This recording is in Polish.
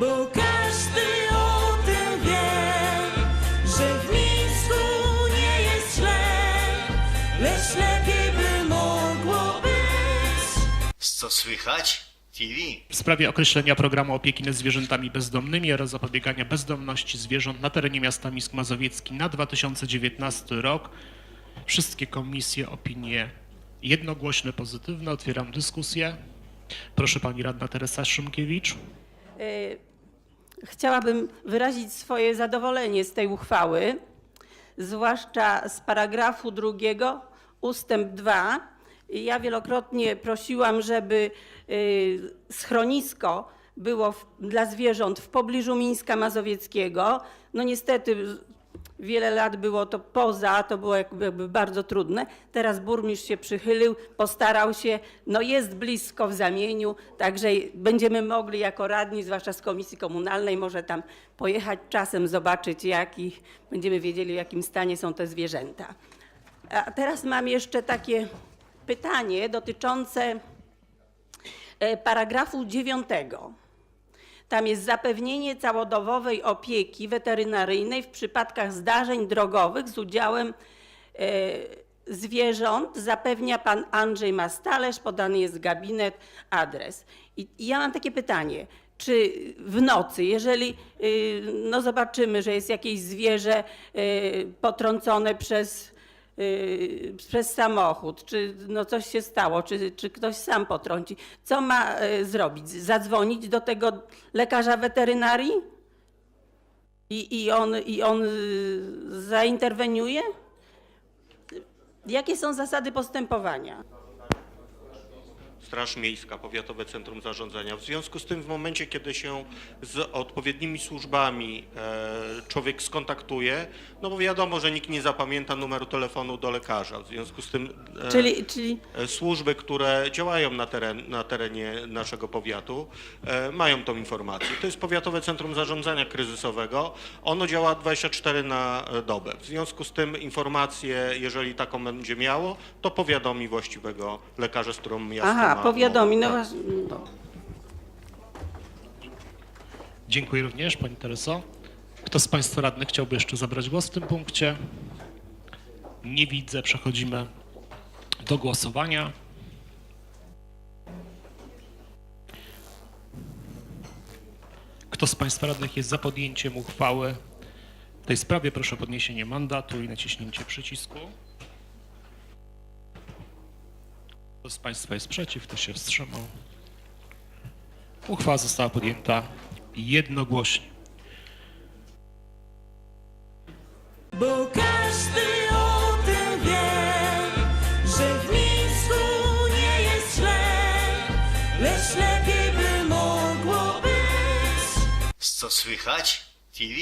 Bo każdy o tym wie, że w Mińsku nie jest źle, lecz lepiej by mogło być. Co słychać? TV. w sprawie określenia programu opieki nad zwierzętami bezdomnymi oraz zapobiegania bezdomności zwierząt na terenie miasta Misk Mazowiecki na 2019 rok. Wszystkie komisje opinie jednogłośne, pozytywne. Otwieram dyskusję. Proszę pani radna Teresa Szymkiewicz. Chciałabym wyrazić swoje zadowolenie z tej uchwały, zwłaszcza z paragrafu drugiego, ustęp 2. Ja wielokrotnie prosiłam, żeby y, schronisko było w, dla zwierząt w pobliżu Mińska Mazowieckiego. No niestety wiele lat było to poza, to było jakby, jakby bardzo trudne. Teraz burmistrz się przychylił, postarał się, no jest blisko w zamieniu, także będziemy mogli jako radni, zwłaszcza z Komisji Komunalnej, może tam pojechać czasem, zobaczyć jak i będziemy wiedzieli w jakim stanie są te zwierzęta. A teraz mam jeszcze takie pytanie dotyczące e, paragrafu dziewiątego. Tam jest zapewnienie całodobowej opieki weterynaryjnej w przypadkach zdarzeń drogowych z udziałem e, zwierząt. Zapewnia pan Andrzej Mastalerz, podany jest gabinet, adres. I, I ja mam takie pytanie. Czy w nocy, jeżeli y, no zobaczymy, że jest jakieś zwierzę y, potrącone przez y, przez samochód, czy no coś się stało, czy, czy ktoś sam potrąci. Co ma y, zrobić? Zadzwonić do tego lekarza weterynarii? I, i on, i on y, zainterweniuje? Jakie są zasady postępowania? Straż Miejska, Powiatowe Centrum Zarządzania. W związku z tym w momencie, kiedy się z odpowiednimi służbami e, człowiek skontaktuje, no bo wiadomo, że nikt nie zapamięta numeru telefonu do lekarza. W związku z tym e, Czyli, czyli e, służby, które działają na, teren, na terenie naszego powiatu, mają tą informację. To jest Powiatowe Centrum Zarządzania Kryzysowego. Ono działa 24 na dobę. W związku z tym informację, jeżeli taką będzie miało, to powiadomi właściwego lekarza, z którą miasto aha, ma powiadomi, no właśnie. No. Dziękuję również pani Tereso. Kto z państwa radnych chciałby jeszcze zabrać głos w tym punkcie? Nie widzę. Przechodzimy do głosowania. Kto z państwa radnych jest za podjęciem uchwały w tej sprawie? Proszę o podniesienie mandatu i naciśnięcie przycisku. Kto z państwa jest przeciw? Kto się wstrzymał? Uchwała została podjęta jednogłośnie. Bo każdy o tym wie, że w Mińsku nie jest źle, lecz lepiej by mogło być. Co słychać? TV.